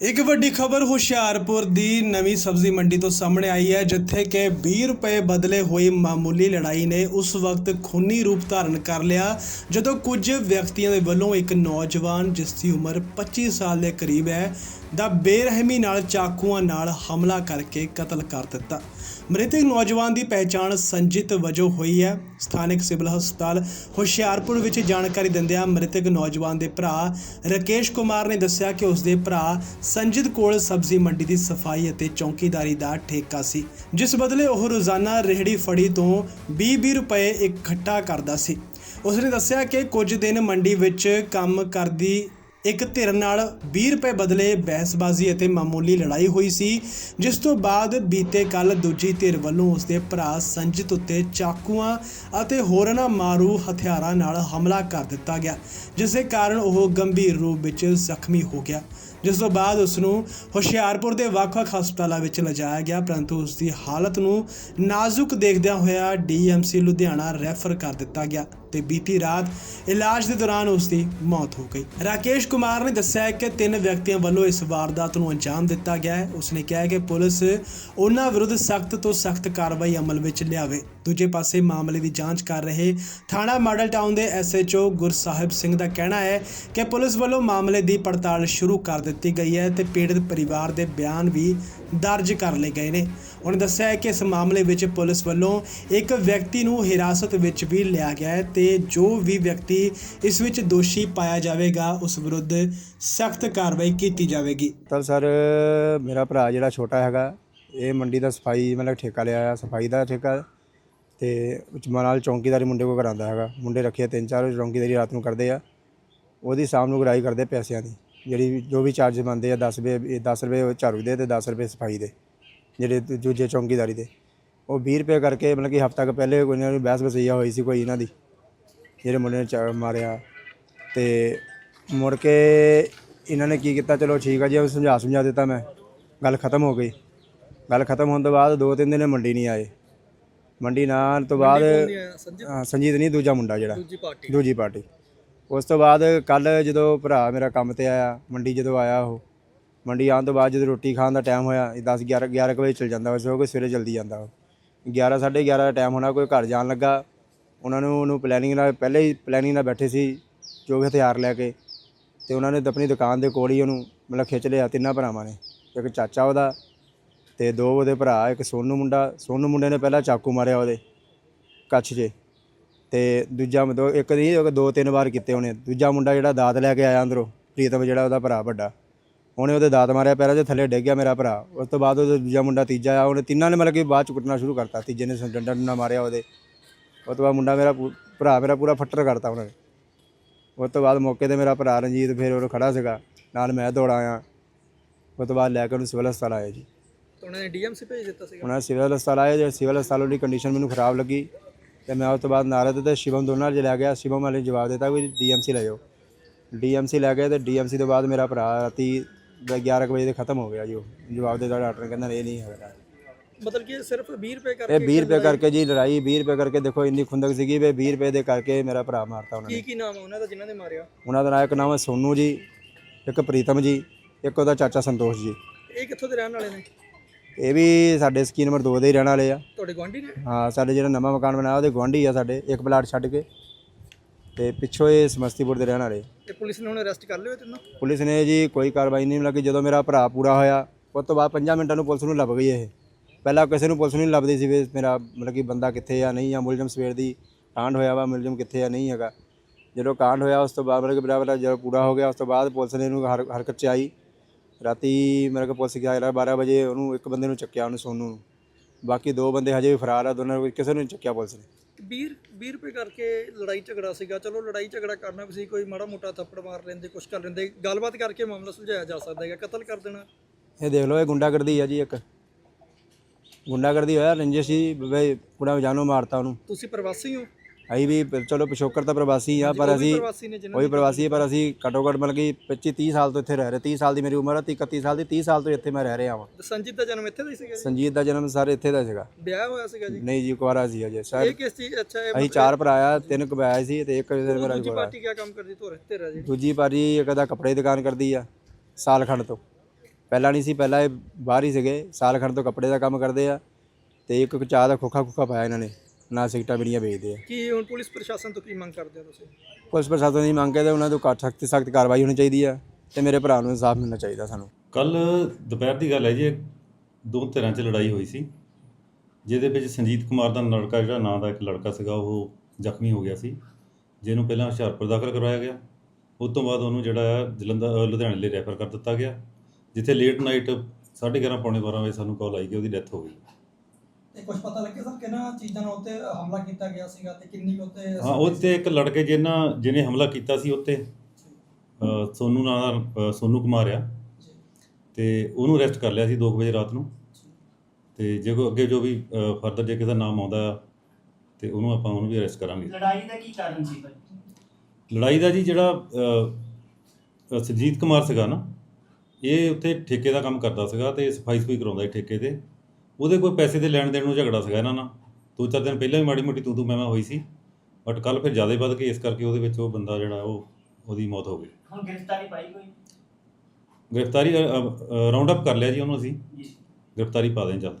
ਇੱਕ ਵੱਡੀ ਖਬਰ ਹੁਸ਼ਿਆਰਪੁਰ ਦੀ ਨਵੀਂ ਸਬਜ਼ੀ ਮੰਡੀ ਤੋਂ ਸਾਹਮਣੇ ਆਈ ਹੈ, ਜਿੱਥੇ ਕਿ 20 ਰੁਪਏ ਬਦਲੇ ਹੋਈ ਮਾਮੂਲੀ ਲੜਾਈ ਨੇ ਉਸ ਵਕਤ ਖੂਨੀ ਰੂਪ ਧਾਰਨ ਕਰ ਲਿਆ, ਜਦੋਂ ਕੁਝ ਵਿਅਕਤੀਆਂ ਦੇ ਵੱਲੋਂ ਇੱਕ ਨੌਜਵਾਨ ਜਿਸ ਦੀ ਉਮਰ 25 ਸਾਲ ਦੇ ਕਰੀਬ ਹੈ, ਦਾ ਬੇਰਹਿਮੀ ਨਾਲ ਚਾਕੂਆਂ ਨਾਲ ਹਮਲਾ ਕਰਕੇ ਕਤਲ ਕਰ ਦਿੱਤਾ। ਮ੍ਰਿਤਕ ਨੌਜਵਾਨ ਦੀ ਪਹਿਚਾਣ ਸੰਜੀਤ ਵਜੋਂ ਹੋਈ ਹੈ। ਸਥਾਨਕ ਸਿਵਲ ਹਸਪਤਾਲ ਹੁਸ਼ਿਆਰਪੁਰ ਵਿੱਚ ਜਾਣਕਾਰੀ ਦਿੰਦਿਆਂ ਮ੍ਰਿਤਕ ਨੌਜਵਾਨ ਦੇ ਭਰਾ ਰਕੇਸ਼ ਕੁਮਾਰ ਨੇ ਦੱਸਿਆ ਕਿ ਉਸ ਦੇ ਭਰਾ ਸੰਜੀਤ ਕੋਲ ਸਬਜ਼ੀ ਮੰਡੀ ਦੀ ਸਫ਼ਾਈ ਅਤੇ ਚੌਕੀਦਾਰੀ ਦਾ ਠੇਕਾ ਸੀ, ਜਿਸ ਬਦਲੇ ਉਹ ਰੋਜ਼ਾਨਾ ਰੇਹੜੀ ਫੜੀ ਤੋਂ 20-20 ਰੁਪਏ ਇਕੱਠਾ ਕਰਦਾ ਸੀ। ਉਸਨੇ ਦੱਸਿਆ ਕਿ ਕੁਝ ਦਿਨ ਮੰਡੀ ਵਿੱਚ ਕੰਮ ਕਰਦੀ ਇੱਕ ਧਿਰ ਨਾਲ 20 ਰੁਪਏ ਬਦਲੇ ਬਹਿਸਬਾਜ਼ੀ ਅਤੇ ਮਾਮੂਲੀ ਲੜਾਈ ਹੋਈ ਸੀ, ਜਿਸ ਤੋਂ ਬਾਅਦ ਬੀਤੇ ਕੱਲ ਦੂਜੀ ਧਿਰ ਵੱਲੋਂ ਉਸਦੇ ਭਰਾ ਸੰਜੀਤ ਉੱਤੇ ਚਾਕੂਆਂ ਅਤੇ ਹੋਰਨਾਂ ਮਾਰੂ ਹਥਿਆਰਾਂ ਨਾਲ ਹਮਲਾ ਕਰ ਦਿੱਤਾ ਗਿਆ, ਜਿਸ ਦੇ ਕਾਰਨ ਉਹ ਗੰਭੀਰ ਰੂਪ ਵਿੱਚ ਜ਼ਖਮੀ ਹੋ ਗਿਆ। ਜਿਸ ਤੋਂ ਬਾਅਦ ਉਸ ਨੂੰ ਹੁਸ਼ਿਆਰਪੁਰ ਦੇ ਵੱਖ-ਵੱਖ ਹਸਪਤਾਲਾਂ ਵਿੱਚ ਲਿਜਾਇਆ ਗਿਆ, ਪਰੰਤੂ ਉਸ ਦੀ ਹਾਲਤ ਨੂੰ ਨਾਜ਼ੁਕ ਦੇਖਦਿਆਂ ਹੋਇਆ ਡੀਐਮਸੀ ਲੁਧਿਆਣਾ ਰੈਫਰ ਕਰ ਦਿੱਤਾ ਗਿਆ। ਤੇ ਬੀਤੀ ਰਾਤ ਇਲਾਜ ਦੇ ਦੌਰਾਨ ਉਸ ਦੀ ਮੌਤ ਹੋ ਗਈ। ਰਾਕੇਸ਼ ਕੁਮਾਰ ਨੇ ਦੱਸਿਆ ਹੈ ਕਿ ਤਿੰਨ ਵਿਅਕਤੀਆਂ ਵੱਲੋਂ ਇਸ ਵਾਰਦਾਤ ਨੂੰ ਅੰਜਾਮ ਦਿੱਤਾ ਗਿਆ ਹੈ। ਉਸਨੇ ਕਿਹਾ ਕਿ ਪੁਲਿਸ ਉਹਨਾਂ ਵਿਰੁੱਧ ਸਖਤ ਤੋਂ ਸਖਤ ਕਾਰਵਾਈ ਅਮਲ ਵਿੱਚ ਲਿਆਵੇ। ਦੂਜੇ ਪਾਸੇ ਮਾਮਲੇ ਦੀ ਜਾਂਚ ਕਰ ਰਹੇ ਥਾਣਾ ਮਾਡਲ ਟਾਊਨ ਦੇ ਐਸਐਚਓ ਗੁਰਸਾਹਿਬ ਸਿੰਘ ਦਾ ਕਹਿਣਾ ਹੈ ਕਿ ਪੁਲਿਸ ਵੱਲੋਂ ਮਾਮਲੇ ਦੀ ਪੜਤਾਲ ਸ਼ੁਰੂ ਕਰ ਦਿੱਤੀ ਗਈ ਹੈ ਤੇ ਪੀੜਤ ਪਰਿਵਾਰ ਦੇ ਬਿਆਨ ਵੀ ਦਰਜ ਕਰ ਲਏ ਗਏ ਨੇ। ਉਹਨੇ ਦੱਸਿਆ ਹੈ ਕਿ ਇਸ ਮਾਮਲੇ ਵਿੱਚ ਪੁਲਿਸ ਵੱਲੋਂ ਇੱਕ ਵਿਅਕਤੀ ਨੂੰ ਹਿਰਾਸਤ ਵਿੱਚ ਵੀ ਲਿਆ ਗਿਆ ਹੈ ਤੇ ਜੋ ਵੀ ਵਿਅਕਤੀ ਇਸ ਵਿੱਚ ਦੋਸ਼ੀ ਪਾਇਆ ਜਾਵੇਗਾ, ਉਸ ਵਿਰੁੱਧ ਸਖਤ ਕਾਰਵਾਈ ਕੀਤੀ ਜਾਵੇਗੀ। ਤਾਂ ਸਰ, ਮੇਰਾ ਭਰਾ ਜਿਹੜਾ ਛੋਟਾ ਹੈਗਾ, ਇਹ ਮੰਡੀ ਦਾ ਸਫ਼ਾਈ ਮਤਲਬ ਠੇਕਾ ਲਿਆ ਆ ਸਫ਼ਾਈ ਦਾ ਠੇਕਾ। ਤੇ ਵਿੱਚ ਨਾਲ ਚੌਂਕੀਦਾਰੀ ਮੁੰਡੇ ਕੋ ਕਰਾਉਂਦਾ ਹੈਗਾ। ਮੁੰਡੇ ਰੱਖੇ ਆ ਤਿੰਨ ਚਾਰ ਚੌਂਕੀਦਾਰੀ ਰਾਤ ਨੂੰ ਕਰਦੇ ਆ। ਉਹਦੀ ਸ਼ਾਮ ਨੂੰ ਗਰਾਈ ਕਰਦੇ ਪੈਸਿਆਂ ਦੀ। ਜਿਹੜੀ ਜੋ ਵੀ ਚਾਰਜ ਬਣਦੇ ਆ 10 ਰੁਪਏ 10 ਰੁਪਏ ਉਹ ਝਾੜੂ ਦੇ ਤੇ 10 ਰੁਪਏ ਸਫ਼ਾਈ ਦੇ, ਜਿਹੜੇ ਦੂਜੇ ਚੌਂਕੀਦਾਰੀ ਦੇ। ਉਹ 20 ਰੁਪਏ ਕਰਕੇ ਮਤਲਬ ਕਿ ਹਫ਼ਤਾ ਕੁ ਪਹਿਲੇ ਕੋਈ ਇਹਨਾਂ ਨੂੰ ਬਹਿਸ ਬਸਈਆ ਹੋਈ ਸੀ ਕੋਈ ਇਹਨਾਂ ਦੀ, ਜਿਹੜੇ ਮੁੰਡੇ ਨੇ ਚਾ- ਮਾਰਿਆ। ਤੇ ਮੁੜ ਕੇ ਇਹਨਾਂ ਨੇ ਕੀ ਕੀਤਾ, ਚਲੋ ਠੀਕ ਆ ਜੀ, ਉਹ ਸਮਝਾ ਸਮਝਾ ਦਿੱਤਾ ਮੈਂ। ਗੱਲ ਖਤਮ ਹੋ ਗਈ। ਗੱਲ ਖਤਮ ਹੋਣ ਤੋਂ ਬਾਅਦ ਦੋ ਤਿੰਨ ਦਿਨ ਇਹ ਮੰਡੀ ਨਹੀਂ ਆਏ। ਮੰਡੀ ਨਾ ਆਉਣ ਤੋਂ ਬਾਅਦ ਹਾਂ, ਸੰਜੀਤ ਨਹੀਂ ਦੂਜਾ ਮੁੰਡਾ ਜਿਹੜਾ। ਦੂਜੀ ਪਾਰਟੀ ਦੂਜੀ ਪਾਰਟੀ। ਉਸ ਤੋਂ ਬਾਅਦ ਕੱਲ ਜਦੋਂ ਭਰਾ ਮੇਰਾ ਕੰਮ ਤੇ ਆਇਆ ਮੰਡੀ ਜਦੋਂ ਆਇਆ ਉਹ ਮੰਡੀ ਆਉਣ ਤੋਂ ਬਾਅਦ ਜਦੋਂ ਰੋਟੀ ਖਾਣ ਦਾ ਟਾਈਮ ਹੋਇਆ 10 11 11 ਕੁ ਵਜੇ ਚਲ ਜਾਂਦਾ ਵੈਸੇ ਉਹ ਕੋਈ ਸਵੇਰੇ ਜਲਦੀ ਜਾਂਦਾ ਉਹ। 11 11:30 ਦਾ ਟਾਈਮ ਹੋਣਾ ਕੋਈ ਘਰ ਜਾਣ ਲੱਗਾ। ਉਹਨਾਂ ਨੂੰ ਉਹਨੂੰ ਪਲੈਨਿੰਗ ਨਾਲ ਪਹਿਲੇ ਹੀ ਪਲੈਨਿੰਗ ਨਾਲ ਬੈਠੇ ਸੀ ਜੋ ਵੀ ਹਥਿਆਰ ਲੈ ਕੇ। ਤੇ ਉਹਨਾਂ ਨੇ ਤਾਂ ਆਪਣੀ ਦੁਕਾਨ ਦੇ ਕੋਲ ਹੀ ਉਹਨੂੰ ਮਤਲਬ ਖਿੱਚ ਲਿਆ ਤਿੰਨਾਂ ਭਰਾਵਾਂ ਨੇ। ਇੱਕ ਚਾਚਾ ਉਹਦਾ ਤੇ ਦੋ ਉਹਦੇ ਭਰਾ, ਇੱਕ ਸੋਨੂ ਮੁੰਡਾ, ਸੋਨੂ ਮੁੰਡੇ ਨੇ ਪਹਿਲਾਂ ਚਾਕੂ ਮਾਰਿਆ ਉਹਦੇ ਕੱਛ 'ਚ। ਤੇ ਦੂਜਾ ਮਤਲਬ ਇੱਕ ਨਹੀਂ ਦੋ ਤਿੰਨ ਵਾਰ ਕੀਤੇ ਉਹਨੇ। ਦੂਜਾ ਮੁੰਡਾ ਜਿਹੜਾ ਦਾਤ ਲੈ ਕੇ ਆਇਆ ਅੰਦਰੋਂ, ਪ੍ਰੀਤਮ ਜਿਹੜਾ ਉਹਦਾ ਭਰਾ ਵੱਡਾ। ਉਹਨੇ ਉਹਦੇ ਦਾਤ ਮਾਰਿਆ ਪੈਰਾਂ 'ਚ ਥੱਲੇ ਡਿੱਗ ਗਿਆ ਮੇਰਾ ਭਰਾ। ਉਸ ਤੋਂ ਬਾਅਦ ਉਹਦਾ ਦੂਜਾ ਮੁੰਡਾ ਤੀਜਾ ਆਇਆ, ਉਹਨੇ ਤਿੰਨਾਂ ਨੇ ਮਤਲਬ ਕਿ ਬਾਅਦ ਚ ਕੁੱਟਣਾ ਸ਼ੁਰੂ ਕਰਤਾ, ਤੀਜੇ ਨੇ ਡੰਡਾ ਡੰਡਾ ਮਾਰਿਆ ਉਹਦੇ। ਉਸ ਤੋਂ ਬਾਅਦ ਮੁੰਡਾ ਮੇਰਾ ਪੂ- ਭਰਾ ਮੇਰਾ ਪੂਰਾ ਫੱਟਰ ਕਰਤਾ ਉਹਨਾਂ। ਨੇ ਉਸ ਤੋਂ ਬਾਅਦ ਮੌਕੇ ਤੇ ਮੇਰਾ ਭਰਾ ਰਣਜੀਤ ਫਿਰ ਉਹ ਖੜਾ ਸੀਗਾ। ਨਾਲ ਮੈਂ ਦੌੜ ਆਇਆ। ਉਸ ਤੋਂ ਬਾਅਦ ਲੈ ਕੇ ਉਹਨੂੰ ਸਿਵਲ ਹਸਪਤਾਲ ਆਇਆ ਜੀ। ਉਹਨਾਂ ਨੇ ਡੀਐਮਸੀ ਭੇਜ ਦਿੱਤਾ ਸੀਗਾ? ਉਹਨਾਂ ਸਿਵਲ ਹਸਪਤਾਲ ਆਏ ਜੇ ਸਿਵਲ ਹਸਪਤਾਲ ਦੀ ਕੰਡੀਸ਼ਨ ਮੈਨੂੰ ਖਰਾਬ ਲੱਗੀ ਤੇ ਮੈਂ ਉਸ ਤੋਂ ਬਾਅਦ ਨਾਰਦ ਤੇ ਸ਼ਿਵਮ ਦੋਨਾਂ ਨਾਲ ਲੈ ਗਿਆ ਸ਼ਿਵਮ ਵਾਲੇ ਜਵਾਬ ਦਿੱਤਾ ਵੀ ਡੀਐਮਸੀ ਲੈ ਜਾਓ। ਡੀਐਮਸੀ ਲੈ ਗਏ ਤੇ ਡੀਐਮਸੀ ਤੋਂ ਬਾਅਦ ਮੇਰਾ ਭਰਾ ਰਾਤੀ 11 ਕੁ ਵਜੇ ਦੇ ਖਤਮ ਹੋ ਗਿਆ ਜੀ ਉਹ। ਜਵਾਬ ਦਿੱਤਾ ਡਾਕਟਰ ਨੇ ਕਹਿੰਦਾ ਇਹ ਨਹੀਂ ਹੈਗਾ ਮਤਲਬ ਕਿ ਸਿਰਫ 20 ਰੁਪਏ ਇਹ ਕਰਕੇ 20 ਰੁਪਏ ਕਰਕੇ ਜੀ ਲੜਾਈ 20 ਰੁਪਏ ਕਰਕੇ ਦੇਖੋ ਇੰਨੀ ਖੁੰਦਕ ਸੀਗੀ ਵੀ 20 ਰੁਪਏ ਦੇ ਕਰਕੇ ਮੇਰਾ ਭਰਾ ਮਾਰਤਾ ਉਹਨਾਂ ਕੀ ਨੇ। ਕੀ ਨਾਮ ਆ ਉਹਨਾਂ ਦਾ ਜਿਨ੍ਹਾਂ ਨੇ ਮਾਰਿਆ? ਉਹਨਾਂ ਦਾ ਨਾਂ ਇੱਕ ਨਾਮ ਹੈ ਸੋਨੂ ਜੀ ਇੱਕ ਪ੍ਰੀਤਮ ਜੀ ਇੱਕ ਉਹਦਾ ਚਾਚਾ ਸੰਤੋਸ਼ ਜੀ। ਇਹ ਕਿੱਥੋਂ ਦੇ ਰਹਿਣ ਵਾਲੇ ਨੇ? ਇਹ ਵੀ ਸਾਡੇ ਸਕੀਮ ਨੰਬਰ 2 ਦੇ ਹੀ ਰਹਿਣ ਵਾਲੇ ਆ। ਤੁਹਾਡੇ ਗੁਆਂਢੀ ਨੇ? ਹਾਂ ਸਾਡੇ ਜਿਹੜਾ ਨਵਾਂ ਮਕਾਨ ਬਣਾਇਆ ਉਹਦੇ ਗੁਆਂਢੀ ਆ ਸਾਡੇ ਇੱਕ ਪਲਾਟ ਛੱਡ ਕੇ। ਤੇ ਪਿੱਛੋਂ ਇਹ ਸਮਸਤੀਪੁਰ ਦੇ ਰਹਿਣ ਵਾਲੇ। ਤੇ ਪੁਲਿਸ ਨੇ ਹੁਣ ਅਰੈਸਟ ਕਰ ਲਿਓ ਤੈਨੂੰ? ਪੁਲਿਸ ਨੇ ਜੀ ਕੋਈ ਕਾਰਵਾਈ ਨਹੀਂ ਮਿਲੀ ਜਦੋਂ ਮੇਰਾ ਭਰਾ ਪੂਰਾ ਹੋਇਆ ਉਸ ਤੋਂ ਬਾਅਦ 5 ਮਿੰਟਾਂ ਨੂੰ ਪੁਲਿਸ ਨੂੰ ਲੱਭ ਗਈ ਇਹ। ਪਹਿਲਾਂ ਕਿਸੇ ਨੂੰ ਪੁਲਿਸ ਨਹੀਂ ਲੱਭਦੀ ਸੀ ਵੀ ਮੇਰਾ ਮਤਲਬ ਕਿ ਬੰਦਾ ਕਿੱਥੇ ਆ ਨਹੀਂ ਆ ਮੁਲਜ਼ਮ ਸਵੇਰ ਦੀ ਕਾਂਡ ਹੋਇਆ ਵਾ ਮੁਲਜ਼ਮ ਕਿੱਥੇ ਆ ਨਹੀਂ ਹੈਗਾ। ਜਦੋਂ ਕਾਂਡ ਹੋਇਆ ਉਸ ਤੋਂ ਬਾਅਦ ਮਤਲਬ ਕਿ ਮੇਰਾ ਭਰਾ ਜਦੋਂ ਪੂਰਾ ਹੋ ਗਿਆ ਉਸ ਤੋਂ ਬਾਅਦ ਪੁਲਿਸ ਨੇ ਇਹਨੂੰ ਹਰ- ਹਰਕਤ ਚ ਆਈ। ਰਾਤੀ ਮੇਰੇ ਕੋਲ ਪੁਲਿਸ ਗਿਆ 12 ਵਜੇ ਉਹਨੂੰ ਇੱਕ ਬੰਦੇ ਨੂੰ ਚੱਕਿਆ ਉਹਨੂੰ ਸੋਨੂ ਨੂੰ। ਬਾਕੀ ਦੋ ਬੰਦੇ ਹਜੇ ਵੀ ਫਰਾਰ ਆ ਦੋਨਾਂ ਨੂੰ ਕਿਸੇ ਨੂੰ ਨਹੀਂ ਚੱਕਿਆ ਪੁਲਿਸ ਨੇ। 20 20 ਰੁਪਏ ਕਰਕੇ ਲੜਾਈ ਝਗੜਾ ਸੀਗਾ? ਚਲੋ ਲੜਾਈ ਝਗੜਾ ਕਰਨਾ ਵੀ ਸੀ ਕੋਈ ਮਾੜਾ ਮੋਟਾ ਥੱਪੜ ਮਾਰ ਲੈਂਦੇ ਕੁਛ ਕਰ ਲੈਂਦੇ ਗੱਲਬਾਤ ਕਰਕੇ ਮਾਮਲਾ ਸੁਲਝਾਇਆ ਜਾ ਸਕਦਾ ਹੈਗਾ ਕਤਲ ਕਰ ਦੇਣਾ। ਇਹ ਦੇਖ ਲਓ ਇਹ ਗੁੰਡਾਗਰਦੀ ਆ ਜੀ ਇੱਕ। ਗੁੰਡਾਗਰਦੀ ਹੋਇਆ ਰੰਜਿਸ਼ ਜੀ ਬਈ ਪੂਰਾ ਜਾਨੋਂ ਮਾਰਤਾ ਉਹਨੂੰ। ਤੁਸੀਂ ਪ੍ਰਵਾਸੀ ਹੋ? ਅਸੀਂ ਵੀ ਪ- ਚਲੋ ਪਿਛੋਕਰ ਤਾਂ ਪ੍ਰਵਾਸੀ ਆ ਪਰ ਉਹ ਵੀ ਅਸੀਂ ਪ੍ਰਵਾਸੀ ਨੇ ਜਿਨ੍ਹਾਂ ਉਹੀ ਪ੍ਰਵਾਸੀ ਆ, ਪਰ ਅਸੀਂ ਘੱਟੋ ਘੱਟ ਮਤਲਬ ਕਿ 25 30 ਸਾਲ ਤੋਂ ਇੱਥੇ ਰਹਿ ਰਹੇ 30 ਸਾਲ ਦੀ ਮੇਰੀ ਉਮਰ ਆ 30 31 ਸਾਲ ਦੀ 30 ਸਾਲ ਤੋਂ ਇੱਥੇ ਮੈਂ ਰਹਿ ਰਿਹਾ ਹਾਂ ਸੰਜੀਤ ਦਾ ਜਨਮ ਇੱਥੇ ਦਾ ਹੀ ਸੀਗਾ ਜੀ? ਸੰਜੀਤ ਦਾ ਜਨਮ ਸਾਰੇ ਇੱਥੇ ਦਾ ਸੀਗਾ। ਵਿਆਹ ਹੋਇਆ ਸੀਗਾ ਜੀ? ਨਹੀਂ ਜੀ ਕੁਆਰਾ ਸੀ ਅਜੇ ਇਹ ਸ਼ਾਇਦ ਕਿਸ ਚੀਜ਼ ਅੱਛਾ ਇਹ ਅਸੀਂ ਚਾਰ ਭਰਾ ਆ ਤਿੰਨ ਕਬਾਇਆ ਸੀ ਤੇ ਇੱਕ ਫਿਰ ਮੇਰਾ ਦੂਜੀ ਕੁਆਰਾ ਪਾਰਟੀ ਕੀ ਕੰਮ ਕਰਦੀ ਤੋਰੇ ਤੇਰਾ ਜੀ? ਦੂਜੀ ਪਾਰੀ ਇੱਕ ਦਾ ਕੱਪੜੇ ਦੀ ਦੁਕਾਨ ਕਰਦੀ ਆ ਸਾਲ ਖੰਡ ਤੋਂ। ਪਹਿਲਾਂ ਨਹੀਂ ਸੀ ਪਹਿਲਾਂ ਇਹ ਬਾਹਰ ਹੀ ਸੀਗੇ ਸਾਲ ਖੰਡ ਤੋਂ ਕੱਪੜੇ ਦਾ ਕੰਮ ਕਰਦੇ ਆ ਤੇ ਇੱਕ ਚਾਹ ਦਾ ਖੋਖਾ ਖੋਖਾ ਪਾਇਆ ਇਹਨਾਂ ਨੇ। ਨਾਲ ਸਿਗਟਾਂ ਬੀੜੀਆਂ ਵੇਚਦੇ ਆ। ਕੀ ਹੁਣ ਪੁਲਿਸ ਪ੍ਰਸ਼ਾਸਨ ਤੋਂ ਕੀ ਮੰਗ ਕਰਦੇ ਹੋ ਤੁਸੀਂ? ਪੁਲਿਸ ਪ੍ਰਸ਼ਾਸਨ ਦੀ ਮੰਗ ਹੈ ਤੇ ਉਹਨਾਂ ਤੋਂ ਸਖਤ ਸਖਤ ਕਾਰਵਾਈ ਹੋਣੀ ਚਾਹੀਦੀ ਆ ਤੇ ਮੇਰੇ ਭਰਾ ਨੂੰ ਇਨਸਾਫ ਮਿਲਣਾ ਚਾਹੀਦਾ ਸਾਨੂੰ। ਕੱਲ ਦੁਪਹਿਰ ਦੀ ਗੱਲ ਹੈ ਜੀ ਦੋ ਧਿਰਾਂ 'ਚ ਲੜਾਈ ਹੋਈ ਸੀ ਜਿਹਦੇ ਵਿੱਚ ਸੰਜੀਤ ਕੁਮਾਰ ਦਾ ਲੜਕਾ ਜਿਹੜਾ ਨਾਂ ਦਾ ਇੱਕ ਲੜਕਾ ਸੀਗਾ ਉਹ ਜ਼ਖਮੀ ਹੋ ਗਿਆ ਸੀ ਜਿਹਨੂੰ ਪਹਿਲਾਂ ਹੁਸ਼ਿਆਰਪੁਰ ਦਾਖਲ ਕਰਵਾਇਆ ਗਿਆ ਉਸ ਤੋਂ ਬਾਅਦ ਉਹਨੂੰ ਜਿਹੜਾ ਜਲੰਧਰ ਲੁਧਿਆਣੇ ਲਈ ਰੈਫਰ ਕਰ ਦਿੱਤਾ ਗਿਆ ਜਿੱਥੇ ਲੇਟ ਨਾਈਟ 11:30 ਪੌਣੇ 12 ਵਜੇ ਸਾਨੂੰ ਕਾਲ ਆਈ ਕਿ ਉਹਦੀ ਡੈਥ ਹੋ ਗਈ। ਤੇ ਕੁਝ ਪਤਾ ਲੱਗਿਆ ਸਰ ਕਿਹਨਾਂ ਚੀਜ਼ਾਂ ਨਾਲ ਉੱਤੇ ਹਮਲਾ ਕੀਤਾ ਗਿਆ ਸੀਗਾ ਤੇ ਕਿੰਨੀ ਕੁ ਉੱਤੇ ਹਾਂ ਉਹ 'ਤੇ ਇੱਕ ਲੜਕੇ ਜਿਹਨਾਂ ਜਿਹਨੇ ਹਮਲਾ ਕੀਤਾ ਸੀ ਉੱਤੇ। ਸੋਨੂ ਨਾਂ ਦਾ ਅ, ਸੋਨੂ ਕੁਮਾਰ ਆ। ਤੇ ਉਹਨੂੰ ਅਰੈਸਟ ਕਰ ਲਿਆ ਸੀ 2 ਵਜੇ ਰਾਤ ਨੂੰ। ਤੇ ਜੇ ਕੋਈ ਅੱਗੇ ਜੋ ਵੀ ਫਰਦਰ ਜੇ ਕਿਸੇ ਦਾ ਨਾਮ ਆਉਂਦਾ ਤੇ ਉਹਨੂੰ ਆਪਾਂ ਉਹਨੂੰ ਵੀ ਅਰੈਸਟ ਕਰਾਂਗੇ। ਲੜਾਈ ਦਾ ਕੀ ਕਾਰਨ ਸੀ ਭਾਈ? ਲੜਾਈ ਦਾ ਜੀ ਜਿਹੜਾ ਸੁਰਜੀਤ ਕੁਮਾਰ ਸੀਗਾ ਨਾ ਇਹ ਉੱਥੇ ਠੇਕੇ ਦਾ ਕੰਮ ਕਰਦਾ ਸੀਗਾ ਤੇ ਸਫ਼ਾਈ ਸਫ਼ਾਈ ਕਰਾਉਂਦਾ ਸੀ ਠੇਕੇ ਤੇ। ਉਹਦੇ ਕੋਈ ਪੈਸੇ ਦੇ ਲੈਣ ਦੇਣ ਨੂੰ ਝਗੜਾ ਸੀਗਾ ਇਹਨਾਂ ਨਾਲ। ਦੋ ਚਾਰ ਦਿਨ ਪਹਿਲਾਂ ਵੀ ਮਾੜੀ ਮੋਟੀ ਤੂੰ ਤੂੰ ਮੈਂ ਮੈਂ ਹੋਈ ਸੀ। ਬਟ ਕੱਲ ਫਿਰ ਜ਼ਿਆਦਾ ਵੱਧ ਕੇ ਇਸ ਕਰਕੇ ਉਹਦੇ ਵਿੱਚ ਉਹ ਬੰਦਾ ਜਿਹੜਾ ਉਹ ਉਹਦੀ ਮੌਤ ਹੋ ਗਈ। ਹੁਣ ਗ੍ਰਿਫਤਾਰੀ ਪਾਈ ਕੋਈ? ਗ੍ਰਿਫਤਾਰੀ ਰਾਉਂਡ ਅਪ ਕਰ ਲਿਆ ਜੀ ਉਹਨੂੰ ਅਸੀਂ। ਜੀ। ਗ੍ਰਿਫਤਾਰੀ ਪਾ ਦੇਂ ਜਲਦ